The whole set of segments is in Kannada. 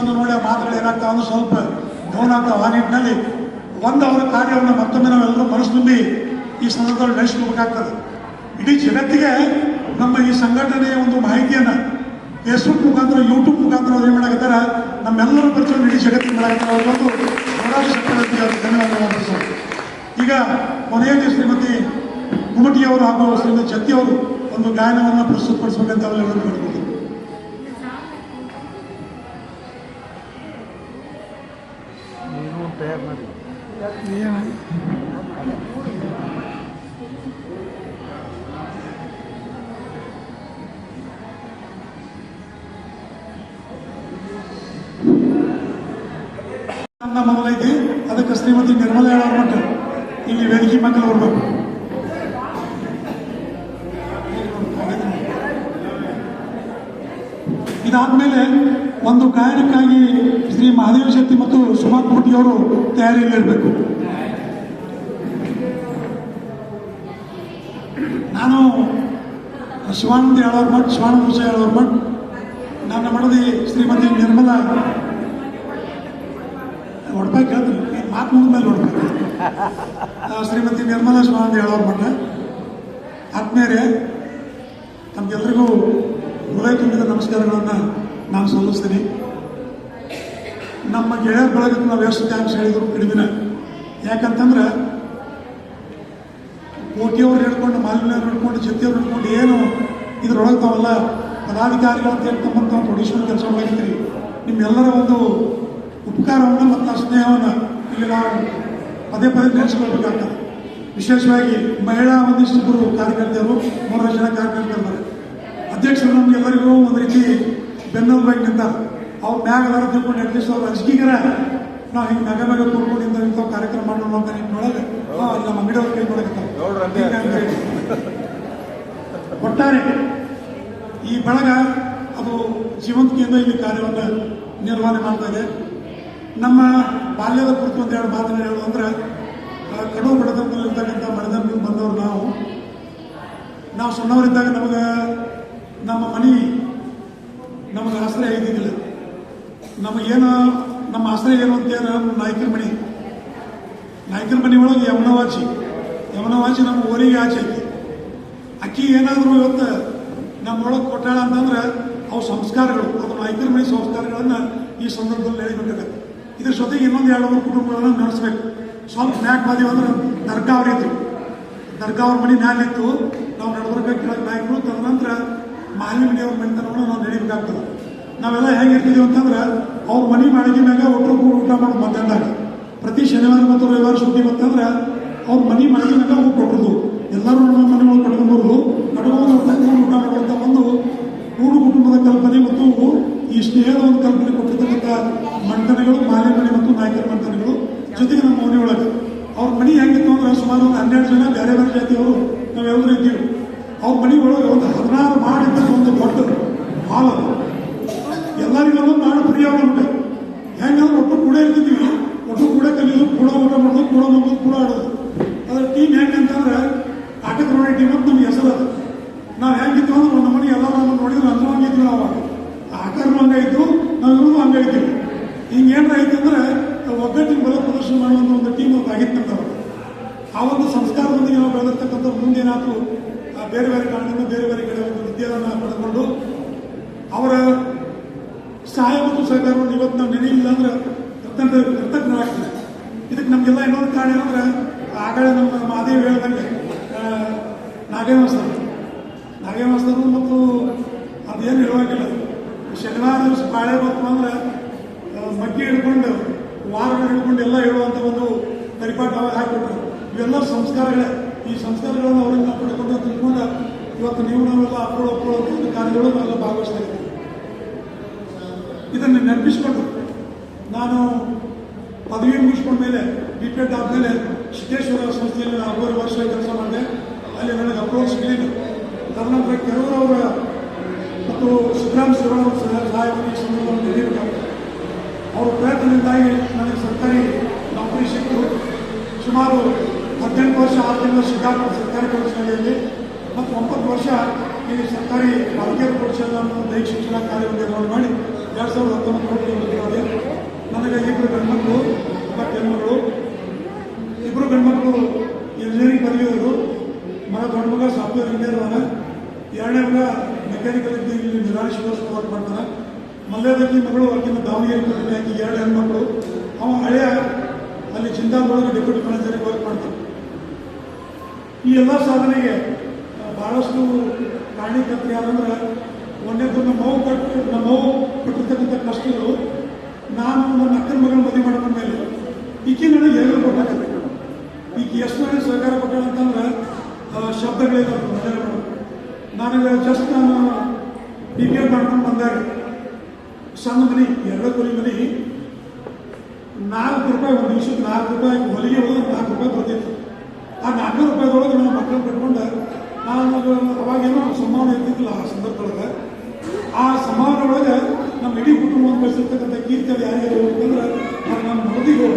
ಒಂದು ಆ ಮಾತುಗಳು ಏನಾಗ್ತಾವ ಅಂದ್ರೆ ಸ್ವಲ್ಪ ಡೌನ್ ಆಗ್ತಾವೆ. ಆ ನಿಟ್ಟಿನಲ್ಲಿ ಒಂದು ಅವರ ಕಾರ್ಯವನ್ನು ಮತ್ತೊಮ್ಮೆ ನಾವೆಲ್ಲರೂ ಮನಸ್ಸು ತುಂಬಿ ಈ ಸಂದರ್ಭದಲ್ಲಿ ನಡೆಸ್ಕೋಬೇಕಾಗ್ತದೆ. ಇಡೀ ಜಗತ್ತಿಗೆ ನಮ್ಮ ಈ ಸಂಘಟನೆಯ ಒಂದು ಮಾಹಿತಿಯನ್ನು ಫೇಸ್ಬುಕ್ ಮುಖಾಂತರ ಯೂಟ್ಯೂಬ್ ಮುಖಾಂತರ ಅವ್ರು ಏನು ಮಾಡಾಕತ್ತಾರ? ನಮ್ಮೆಲ್ಲರ ಪರಿಚಯ ಇಡೀ ಜಗತ್ತಿಗೆ ಮಾಡಾಕತ್ತಾರ. ಅವ್ರಿಗೊಂದು ಹೋರಾಟ ಅವ್ರಿಗೆ ಧನ್ಯವಾದಗಳು. ಈಗ ಕೊನೆಯಲ್ಲಿ ಶ್ರೀಮತಿ ಗುಮಟಿಯವರು ಹಾಗೂ ಶ್ರೀಮತಿ ಚತ್ತಿಯವರು ಒಂದು ಗಾಯನವನ್ನು ಪ್ರಸ್ತುತಪಡಿಸಬೇಕಂತ ಅವರಲ್ಲಿ ತಯಾರು ಮಾಡಿ ನನ್ನ ಮೊದಲೈತಿ ಅದಕ್ಕೆ ಶ್ರೀಮತಿ ನಿರ್ಮಲ ಮಟ್ಟ ಇಲ್ಲಿ ವೇದಿಕೆ ಮಕ್ಕಳು ಬರ್ಬೇಕು. ಇದಾದ್ಮೇಲೆ ಒಂದು ಗಾಯನಕ್ಕಾಗಿ ಶ್ರೀ ಮಹಾದೇವ ಶೆಟ್ಟಿ ಮತ್ತು ಸುಮಾ ಕೋಟಿಯವರು ತಯಾರಿಯಲ್ಲಿರಬೇಕು ನಾನು ಶಿವಾನಂದ ಹೇಳೋರ್ ಭಟ್ ಶಿವಾನಂದ ವಿಷಯ ಹೇಳೋರ್ ಭಟ್ ನನ್ನ ಮಡದಿ ಶ್ರೀಮತಿ ನಿರ್ಮಲಾ. ಹೊಡ್ಬೇಕು ಹೇಳ್ತೀನಿ ಮಾತು ಮುಗಿದ ಮೇಲೆ ಹೊಡ್ಬೇಕು ಶ್ರೀಮತಿ ನಿರ್ಮಲಾ ಶಿವಾನಂದ ಹೇಳೋರ್ ಮಠ. ಆತ್ಮೀಯರೇ ನಮಗೆಲ್ಲರಿಗೂ ಹೃದಯ ತುಂಬಿದ ನಮಸ್ಕಾರಗಳನ್ನು ನಾನು ಸಲ್ಲಿಸ್ತೀನಿ. ನಮ್ಮ ಗೆಳೆಯರ ಬಳಗದ ನಾವು ಎಷ್ಟು ಥ್ಯಾಂಕ್ಸ್ ಹೇಳಿದ್ರು ಕಡಿಮೆ ಯಾಕಂತಂದ್ರೆ, ಕೋಟಿಯವ್ರು ಹಿಡ್ಕೊಂಡು ಮಾಲಿನ್ಯವ್ರು ಹಿಡ್ಕೊಂಡು ಜೊತೆಯವ್ರು ಹಿಡ್ಕೊಂಡು ಏನು ಇದ್ರೊಳಗೆ ತಾವಲ್ಲ, ಪದಾಧಿಕಾರಿಗಳು ಅಂತ ಹೇಳ್ತಕ್ಕಂಥ ಒಂದು ಒಡಿಶನ್ ಕೆಲಸ ಮಾಡಿದ್ರಿ ನಿಮ್ಮೆಲ್ಲರ ಒಂದು ಉಪಕಾರವನ್ನು ಮತ್ತು ಸ್ನೇಹವನ್ನು ಇಲ್ಲಿ ನಾವು ಪದೇ ಪದೇ ನೆನೆಸ್ಕೊಳ್ಬೇಕಾಗ್ತದೆ. ವಿಶೇಷವಾಗಿ ಮಹಿಳಾ ಒಂದಿಷ್ಟು ಕಾರ್ಯಕರ್ತೆಯರು ಮೂರು ಜನ ಕಾರ್ಯಕರ್ತರು ಅಧ್ಯಕ್ಷರು ನಮಗೆಲ್ಲರಿಗೂ ಒಂದು ರೀತಿ ಬೆನ್ನೆಲುಬಾಗಿ ನಿಂತಾರೆ ಅವ್ರ ಮ್ಯಾಗ ಅದರ ತಿಳ್ಕೊಂಡು ಅಟ್ಲೀಸ್ಟ್ ಅವ್ರ ನಾವು ಹಿಂಗೆ ಮೆಗ ಮೆಗ ಕೂರ್ಕೊಂಡು ಇಂಥ ಇಂಥವು ಕಾರ್ಯಕ್ರಮ ಮಾಡೋಣ ಅಂತ ನಿಮ್ಮೊಳಗೆ ಅಲ್ಲಿ ನಮ್ಮ ಅಂಗಡಿಯವ್ರ ಕೈ ಕೊಡಕ್ಕೆ ಒಟ್ಟಾರೆ ಈ ಬಳಗ ಅದು ಜೀವಂತಿಕೆಯಿಂದ ಇಲ್ಲಿ ಕಾರ್ಯವನ್ನು ನಿರ್ವಹಣೆ ಮಾಡ್ತಾ ಇದೆ. ನಮ್ಮ ಬಾಲ್ಯದ ಕುರಿತು ಒಂದು ಎರಡು ಮಾತನ್ನು ಹೇಳೋದು ಅಂದ್ರೆ ಆ, ಕಡು ಬಡತನದಲ್ಲಿರ್ತಕ್ಕಂಥ ಮನೆತನದಿಂದ ಬಂದವರು ನಾವು. ನಾವು ಸಣ್ಣವರಿದ್ದಾಗ ನಮಗೆ ನಮ್ಮ ಮನೆ ನಮಗೆ ಆಶ್ರಯ ಇದ್ದಿದ್ದಿಲ್ಲ ನಮಗೇನು ನಮ್ಮ ಆಶ್ರಯ ಏನು ಅಂತ ನಾಯಕರ ಮನೆ? ನಾಯಕರ ಮನೆ ಒಳಗೆ ಯಮನವಾಚಿ. ಯಮನವಾಚಿ ನಮ್ಮ ಊರಿಗೆ ಆಚೆ ಐತಿ. ಅಕ್ಕಿ ಏನಾದರೂ ಇವತ್ತು ನಮ್ಮೊಳಗೆ ಕೊಟ್ಟಾಳ ಅಂತಂದ್ರೆ ಅವು ಸಂಸ್ಕಾರಗಳು. ಅದು ನಾಯಕರ ಮನೆ ಸಂಸ್ಕಾರಗಳನ್ನು ಈ ಸಂದರ್ಭದಲ್ಲಿ ನಡಿಬೇಕಾಗತ್ತೆ ಇದ್ರ ಜೊತೆಗೆ ಇನ್ನೊಂದು ಎರಡು ಮೂರು ಕುಟುಂಬಗಳನ್ನು ನಡೆಸಬೇಕು. ಸ್ವಲ್ಪ ಮ್ಯಾಕ್ ಬಾದಿ ಅಂದ್ರೆ ದರ್ಗಾ ಅವರಿದ್ರು ದರ್ಗಾ ಅವ್ರ ಮನೆ ಮ್ಯಾಲಿತ್ತು. ನಾವು ನಡೆದ್ರೆ ಕೆಳಗೆ ನಾಯಕರು ತದನಂತರ ಮಾಲಿ ಮನೆಯವ್ರ ಮನೆತನವನ್ನು ನಾವು ನಡೀಬೇಕಾಗ್ತದೆ. ನಾವೆಲ್ಲ ಹೇಗಿರ್ತೀವಿ ಅಂತಂದ್ರೆ, ಅವ್ರ ಮನೆ ಮ್ಯಾಗ ಒಟ್ಟರು ಕೂಡ ಊಟ ಮಾಡೋದು ಮಧ್ಯಾಹ್ನದಾಗ. ಪ್ರತಿ ಶನಿವಾರ ಮತ್ತು ರವಿವಾರ ಸುದ್ದಿ ಬಂತಂದ್ರೆ, ಅವ್ರ ಮನೆ ಮ್ಯಾಗ ಹೋಗಿ ಕೊಟ್ಟರು ಎಲ್ಲರೂ ನಮ್ಮ ಮನೆ ಒಳಗೆ ಕಟ್ಕೊಂಡು ತಂದು ಊಟ ಮಾಡುವಂಥ ಒಂದು ಕೂಡು ಕುಟುಂಬದ ಕಲ್ಪನೆ ಮತ್ತು ಈ ಸ್ನೇಹದ ಒಂದು ಕಲ್ಪನೆ ಕೊಟ್ಟಿರ್ತಕ್ಕಂಥ ಮಂಟನೆಗಳು ಮಾಲೆ ಮನೆ ಮತ್ತು ನಾಯಕರ ಮಂಟನೆಗಳು ಜೊತೆಗೆ ನಮ್ಮ ಮನೆಯೊಳಗೆ. ಅವ್ರ ಮನೆ ಹೆಂಗಿತ್ತು ಅಂದ್ರೆ ಸುಮಾರು ಒಂದು ಹನ್ನೆರಡು ಜನ, ಬೇರೆ ಬೇರೆ ಜಾತಿಯವರು ನಾವೆಲ್ಲರೂ ಇದ್ದೀವಿ. ಅವ್ರ ಮನೆ ಒಳಗೆ ಒಂದು ಹದಿನಾರು ಮಾಡಿ ಒಂದು ದೊಡ್ಡ ಹಾಲ್ ಎಲ್ಲರಿಗೂ ಒಂದು ನಾಡು ಪ್ರಿಯ ಉಂಟು. ಹೆಂಗಂದ್ರೆ ಒಟ್ಟು ಕೂಡ ಇರ್ತಿದ್ವಿ ಒಟ್ಟು ಕೂಡ ಕಲಿಯೋದು, ಕೂಡ ಊಟ ಮಾಡೋದು, ಕೂಡ ಮಗು ಕೂಡ ಆಡೋದು. ಅದ್ರ ಟೀಮ್ ಹೆಂಗೆ ಅಂತಂದ್ರೆ ಆಟದ ನೋಡಿ ಟೀಮ್ ಅಂತ ನಮ್ಗೆ ಹೆಸರು ಅದು. ನಾವು ಹೆಂಗಿತ್ತು ಅಂದ್ರೆ ನಮ್ಮ ಮನೆ ಎಲ್ಲರೂ ನೋಡಿದ್ರೆ ಅಂದ್ರೆ ಹಂಗಿದ್ವಿ ನಾವು ಅವಾಗ ಹಂಗೆ ಹಂಗಾಯ್ತು ನಾವು ಇರೋದು ಹಂಗಾಯ್ತೀವಿ ಹಿಂಗೆ ಏನಾರ ಐತೆ ಅಂದ್ರೆ, ಒಗ್ಗಟ್ಟಿನ ಬಲ ಪ್ರದರ್ಶನ ಮಾಡುವಂಥ ಒಂದು ಟೀಮ್ ಅಂತ ಆಗಿತ್ತು ಆ ಒಂದು ಸಂಸ್ಕಾರದೊಂದಿಗೆ ನಾವು ಬೆಳೆದಿರ್ತಕ್ಕಂಥ ಮುಂದೇನಾದರೂ ಬೇರೆ ಬೇರೆ ಕಾರಣದಿಂದ ಬೇರೆ ಬೇರೆ ಕಡೆ ಒಂದು ವಿದ್ಯೆಯನ್ನು ಪಡೆದುಕೊಂಡು ಅವರ ಸಹಾಯ ಮತ್ತು ಸಹಕಾರವನ್ನು ಇವತ್ತು ನಾವು ನೆನೆಯಿಲ್ಲ ಅಂದ್ರೆ ಕೃತಜ್ಞರಾಗ್ತದೆ ಇದಕ್ಕೆ ನಮಗೆಲ್ಲ ಇನ್ನೊಂದು ಕಾರಣ ಏನಂದ್ರೆ ಆಗಲೇ ನಮ್ಮ ಮಾದೇವಿ ಹೇಳ್ದಂಗೆ ನಾಗೇಮಸ್ತರು ನಾಗೇವಾಸ್ತರು ಮತ್ತು ಅದೇನು ಹೇಳುವಾಗಿಲ್ಲ ಶನಿವಾರ ದಿವಸ ಬಾಳೆ ಬಂತು ಅಂದ್ರೆ ಮಗ್ಗಿ ಹಿಡ್ಕೊಂಡು ವಾರಗಳು ಹಿಡ್ಕೊಂಡು ಎಲ್ಲ ಹೇಳುವಂಥ ಒಂದು ಪರಿಪಾಠ ಹಾಕಿಬಿಟ್ರು. ಇವೆಲ್ಲ ಸಂಸ್ಕಾರಗಳೇ. ಈ ಸಂಸ್ಕಾರಗಳನ್ನು ಅವರಿಂದ ಪಡ್ಕೊಂಡು ಮೂಲ ಇವತ್ತು ನೀವು ನಾವೆಲ್ಲ ಅಂತ ಒಂದು ಕಾರ್ಯಗಳು ನಾವೆಲ್ಲ ಭಾಗವಹಿಸ್ತಾ ಇದ್ದೀವಿ ಇದನ್ನು ನೆನಪಿಸ್ಕೊಂಡು ನಾನು ಪದವಿ ಮುಗಿಸ್ಕೊಂಡ ಮೇಲೆ ಬಿ ಪಿ ಎಡ್ ಆದಮೇಲೆ ಸಿದ್ದೇಶ್ವರ ಸಂಸ್ಥೆಯಲ್ಲಿ ನಾಲ್ಕೂವರೆ ವರ್ಷ ಕೆಲಸ ಮಾಡಿದೆ. ಅಲ್ಲಿ ನನಗೆ ಅಪ್ರೋಚ್ ಸಿಗಲಿಲ್ಲ. ತದನಂತರ ಕೆರೂರು ಅವರ ಮತ್ತು ಸಿದ್ದರಾಮ ಶಿವಣ್ಣ ಅವರ ಸಹ- ಸಹಾಯವನ್ನು ಸಂದರ್ಭವನ್ನು ನೀಡಬೇಕಾಗ್ತದೆ ಅವರ ಪ್ರಯತ್ನದಿಂದಾಗಿ ನನಗೆ ಸರ್ಕಾರಿ ನೌಕರಿ ಸಿಕ್ತು ಸುಮಾರು ಹದಿನೆಂಟು ವರ್ಷ ಆರು ತಿಂಗಳು ಸಿದ್ದಾಪುರ ಸರ್ಕಾರಿ ಪ್ರೌಢಶಾಲೆಯಲ್ಲಿ ಮತ್ತು ಒಂಬತ್ತು ವರ್ಷ ಈ ಸರ್ಕಾರಿ ಬಾಲಕಿಯರ ಪ್ರೌಢಶಾಲೆಯನ್ನು ದೈಹಿಕ ಶಿಕ್ಷಣ ನಿರ್ವಹಣೆ ಮಾಡಿ ಎರಡು ಸಾವಿರದ ಹತ್ತೊಂಬತ್ತು ಈಗ ಇಬ್ಬರು ಗಂಡ್ಮಕ್ಳು ಒಬ್ಬ ಹೆಣ್ಮಕ್ಳು. ಇಬ್ಬರು ಗಂಡ್ಮಕ್ಳು ಇಂಜಿನಿಯರಿಂಗ್ ಬರೆಯೋರು ಮಗ ದೊಡ್ಡ ಮಗ ಸಾಫ್ಟ್ವೇರ್ ಇಂಜಿನಿಯರ್ ಅದಾನ ಎರಡನೇ ಮಗ ಮೆಕ್ಯಾನಿಕಲ್ ಇಲ್ಲಿ ನಿರಾಣಿಸ್ಕೋಸ್ಕರ ವರ್ಕ್ ಮಾಡ್ತಾರೆ ಮಲ್ಯದಲ್ಲಿ ಮಗಳು ಅಲ್ಲಿಂದ ದಾವಣಗೆರೆ ಆಕಿ ಎರಡು ಹೆಣ್ಮಕ್ಳು. ಅವ ಹಳೆಯ ಅಲ್ಲಿ ಚಿಂತಾದೊಳಗೆ ಡೆಪ್ಯೂಟಿ ಮ್ಯಾನೇಜರ್ ವರ್ಕ್ ಮಾಡ್ತಾನೆ. ಈ ಎಲ್ಲ ಸಾಧನೆಗೆ ಭಾಳಷ್ಟು ಕಾರಣೀಕರ್ತರು ಯಾರಂದ್ರೆ ಒಂದೇದು ನಮ್ಮ ಮಗು ಪಟ್ಟು ನಮ್ಮ ಮಗು ಪಟ್ಟಿರ್ತಕ್ಕಂಥ ಕಷ್ಟಗಳು ನಾನು ನನ್ನ ಅಕ್ಕನ ಮಗಳ ಮದುವೆ ಮಾಡ್ಕೊಂಡ ಮೇಲೆ ಈಕೆ ನನಗೆ ಎಲ್ಲರೂ ಕೊಟ್ಟಾಗ ಈಕೆ ಎಷ್ಟು ನನಗೆ ಸಹಕಾರ ಕೊಟ್ಟಾಳ ಅಂತಂದ್ರೆ ಆ, ಶಬ್ದಗಳಿದಾವೆ ಮದುವೆ ಮಾಡೋದು ನನಗೆ ಜಸ್ಟ್ ನಾನು ಬಿ ಪಿ ಎಲ್ ಮಾಡ್ಕೊಂಡು ಬಂದಾಗ ಸಣ್ಣ ಮನೆ ಎರಡು ಕೊಲಿ ಮನೆ. ನಾಲ್ಕು ರೂಪಾಯಿ ಒಂದು ದಿವಸಕ್ಕೆ ನಾಲ್ಕು ರೂಪಾಯಿ ಹೊಲಿಗೆ ಹೋದ್ರೆ ನಾಲ್ಕು ರೂಪಾಯಿ ಬರ್ತಿತ್ತು. ಆ ನಾಲ್ಕು ರೂಪಾಯಿದೊಳಗೆ ನಾವು ಮಕ್ಕಳು ಕಟ್ಕೊಂಡು ನಾನು ಅವಾಗೇನೋ ಸಮಾನ ಇರ್ತಿದ್ದಿಲ್ಲ ಆ ಸಂದರ್ಭದೊಳಗೆ. ಆ ಸಮಾನ ಒಳಗೆ ನಮ್ಮ ಇಡೀ ಕುಟುಂಬವನ್ನು ಬೆಳೆಸಿರ್ತಕ್ಕಂಥ ಕೀರ್ತಿ ಅದು ಯಾರಿಗೆ ಹೋಗ್ತಂದ್ರೆ ಅದು ನಮ್ಮ ಮರದಿಗೆ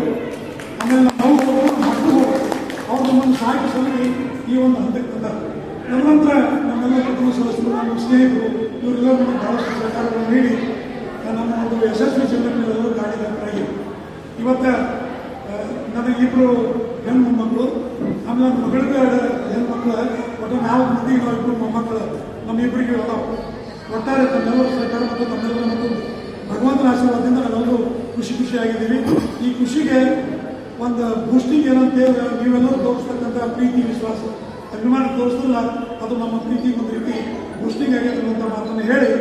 ಆಮೇಲೆ ಆಮೇಲೆ ಅವ್ರು ಹೋಗೋದು ಮಕ್ಕಳು ಅವ್ರು ನಮ್ಮನ್ನು ಸಾಕಿ ಸಲಹಿ ಈ ಒಂದು ಹಂತಕ್ಕೆ ತಂದಾರೆ ನಮ್ಮ ನಂತರ ನಮ್ಮೆಲ್ಲ ಕುಟುಂಬ ಸದಸ್ಯರು, ನಮ್ಮ ಸ್ನೇಹಿತರು ಇವರೆಲ್ಲ ನಮಗೆ ಬಹಳಷ್ಟು ಸಹಕಾರವನ್ನು ನೀಡಿ, ನಮ್ಮ ಒಂದು ಯಶಸ್ವಿ ಜೀವನಕ್ಕೆಲ್ಲರೂ ಗಾಡಿ ಇವತ್ತು ನನಗಿಬ್ಬರು ಹೆಣ್ಣು ಮೊಮ್ಮಕ್ಕಳು ನನ್ನ ಮಗಳಿಗೆ ಮಕ್ಕಳು ಒಟ್ಟು ನಾಲ್ಕು ಮಂದಿ ನಾವು ಇಬ್ಬರು ಮೊಮ್ಮಕ್ಕಳು ನಮ್ಮ ಅದಾವ ಒಟ್ಟಾರೆ ತಮ್ಮೆಲ್ಲರೂ ಸರ್ಕಾರ ಮತ್ತು ತಮ್ಮೆಲ್ಲರ ಮತ್ತು ಭಗವಂತನ ಆಶೀರ್ವಾದದಿಂದ ನಾವೆಲ್ಲರೂ ಖುಷಿ ಖುಷಿಯಾಗಿದ್ದೀವಿ. ಈ ಖುಷಿಗೆ ಒಂದು ಬೂಸ್ಟಿಂಗ್ ಏನಂತ ಹೇಳಿ ನೀವೆಲ್ಲರೂ ತೋರಿಸ್ತಕ್ಕಂಥ ಪ್ರೀತಿ, ವಿಶ್ವಾಸ, ಅಭಿಮಾನ ತೋರಿಸಲ್ಲ ಅದು ನಮ್ಮ ಪ್ರೀತಿ ಒಂದು ರೀತಿ ಬೂಸ್ಟಿಂಗ್ ಆಗಿದೆ ಅಂತ ಮಾತನ್ನು ಹೇಳಿ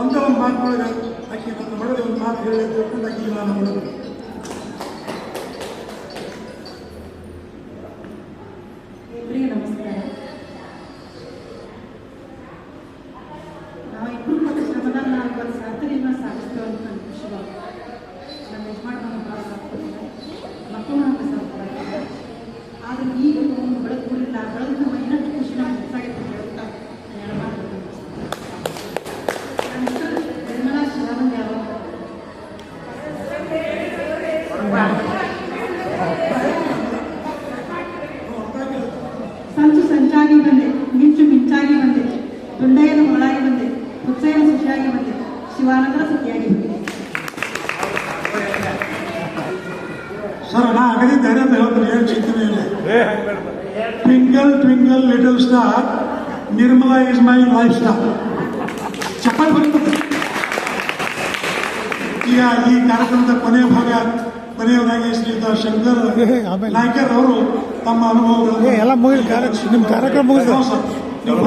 ಒಂದೇ ಒಂದು ಮಾತಿನೊಳಗೆ ಆಕೆ ನನ್ನ ಮಡದೆ ಒಂದು ಮಾತು ಹೇಳಿ ಅಂತ ನಾನು ಮಾಡೋದು ದುಂಡಯ್ಯನ ಮಗಳಾಗಿ ಬಂದೆ ಹುಚ್ಚಯ್ಯನ ಸುಖಿಯಾಗಿ ಬಂದೆ ಶಿವಾನಂದರ ಸುಖಿಯಾಗಿ ಬಂದೆ ಸರ್ ನಾ ಆಗದಿದ್ದೇನೆ ಅಂತ ಹೇಳ್ತಾರೆ ಏನು ಚಿಂತನೆ ಇಲ್ಲ twinkle twinkle little star Nirmala is my life star ಚಪ್ಪಾಳೆ ಬರ್ತದೆ ಈಗ ಈ ಕಾರ್ಯಕ್ರಮದ ಕೊನೆಯ ಭಾಗ ಕೊನೆಯವರಾಗಿ ಶ್ರೀಯುತ ಶಂಕರ್ ನಾಯ್ಕರ್ ಅವರು ತಮ್ಮ ಅನುಭವಗಳನ್ನು ಎಲ್ಲ ಮುಗಿದ ಕಾರ್ಯ ನಿಮ್ಮ ಕಾರ್ಯಕ್ರಮ ಮುಗಿದ ಹೌದು ಸರ್. ನೀವು